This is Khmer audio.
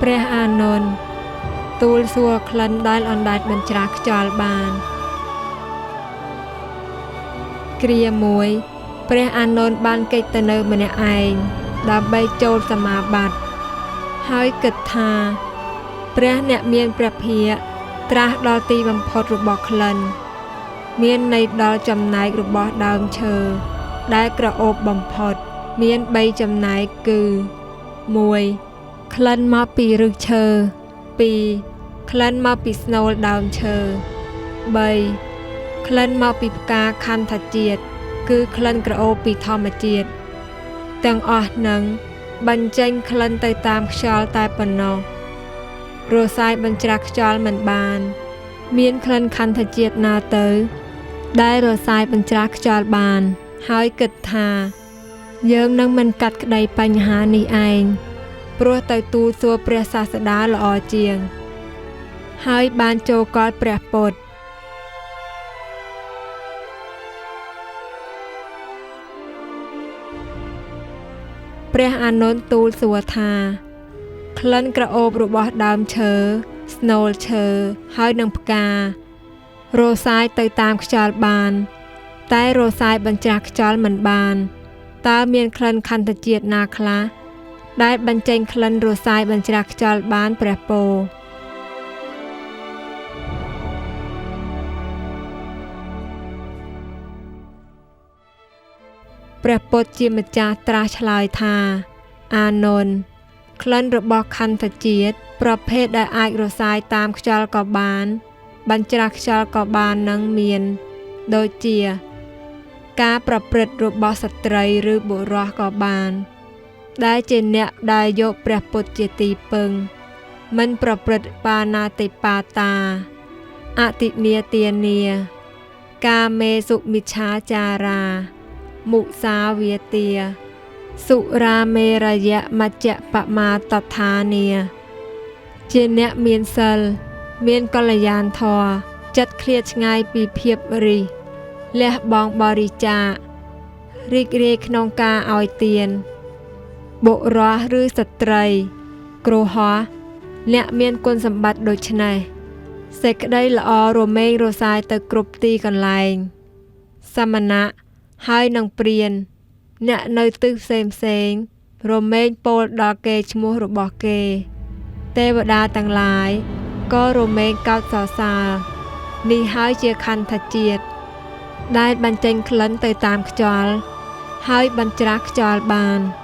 ព្រះអានន្ទទូលសួរក្លិនដែលអណ្ដែតបញ្ច្រាស់ខ្យល់បានគ្រាមួយព្រះអានន្ទបានកិច្ចទៅនៅម្នាក់ឯងដើម្បីចូលសមាបត្តិហើយគិតថា ព្រះអ្នកមានព្រះភិក្ខត្រាស់ដល់ទីបំផុតរបស់ក្លិន មានន័យដល់ចំណែករបស់ដើមឈើដែលក្រអូបបំផុត មាន3ចំណែកគឺ1 ក្លិនមកពីឫសឈើ2ក្លិនមកពីស្នូលដើមឈើ3ក្លិនមកពីផ្កាខន្ធជាតិគឺក្លិនក្រអូបពីធម្មជាតិទាំងអស់នឹងបញ្ចេញក្លិនទៅតាមខ្យល់តែប៉ុណ្ណោះរសាយបញ្ច្រាស់ខ្យល់មិនបាន មានក្លិនខន្ធជាតិណាទៅ ដែលរសាយបញ្ច្រាស់ខ្យល់បាន ហើយគិតថា យើងនឹងមិនកាត់ក្តីបញ្ហានេះឯង ព្រោះទៅទូលសួរព្រះសាស្តាល្អជាង ហើយបានចូលកល់ព្រះពុទ្ធព្រះអានន្ទទូលសួរថាក្លិនក្រអូបរបស់ដើមឈើស្នូលឈើហើយនឹងផ្កា រសាយទៅតាមខ្យល់បាន តែរសាយបញ្ច្រាស់ខ្យល់មិនបានតើមានក្លិនខន្ធជាតិណាខ្លះ ដែលបញ្ចេញក្លិនរសាយបញ្ច្រាស់ខ្យល់បានព្រះពោព្រះពុទ្ធជាម្ចាស់ត្រាស់ឆ្លើយថា អានន្ទក្លិនរបស់ខន្ធជាតិប្រភេទដែលអាចរសាយតាមខ្យល់ក៏បាន បញ្ច្រាស់ខ្យល់ក៏បាននឹងមាន ដូចជា ការប្រព្រឹត្តរបស់ស្ត្រីឬបុរសក៏បាន ដែលជាអ្នកដែលយកព្រះពុទ្ធជាទីពឹង មិនប្រព្រឹត្តបាណាតិបាតាអតិនាទានា កាមេសុមិច្ឆាចារា មុសាវាទាសុរាមេរយៈមជ្ជបមាតថានាជាអ្នកមានសិល មានកល្យានធម៌ចិត្តឃ្លាតឆ្ងាយពីភាពរិះលះបង់បរិច្ចាគរីករាយក្នុងការឲ្យទាន បុរសឬស្ត្រី គ្រោះហោះអ្នកមានគុណសម្បត្តិដូចនេះសេចក្តីល្អរមែងរសាយទៅគ្រប់ទីកន្លែង សមណៈហើយនឹងព្រានអ្នកនៅទិសផ្សេងផ្សេងរមែងពោលដល់គេឈ្មោះរបស់គេ ទេវតាទាំងឡាយក៏រមែងកោតសរសើរនេះហើយជាខន្ធជាតិដែលបញ្ចេញក្លិនទៅតាមខ្យល់ហើយបញ្ច្រាស់ខ្យល់បាន។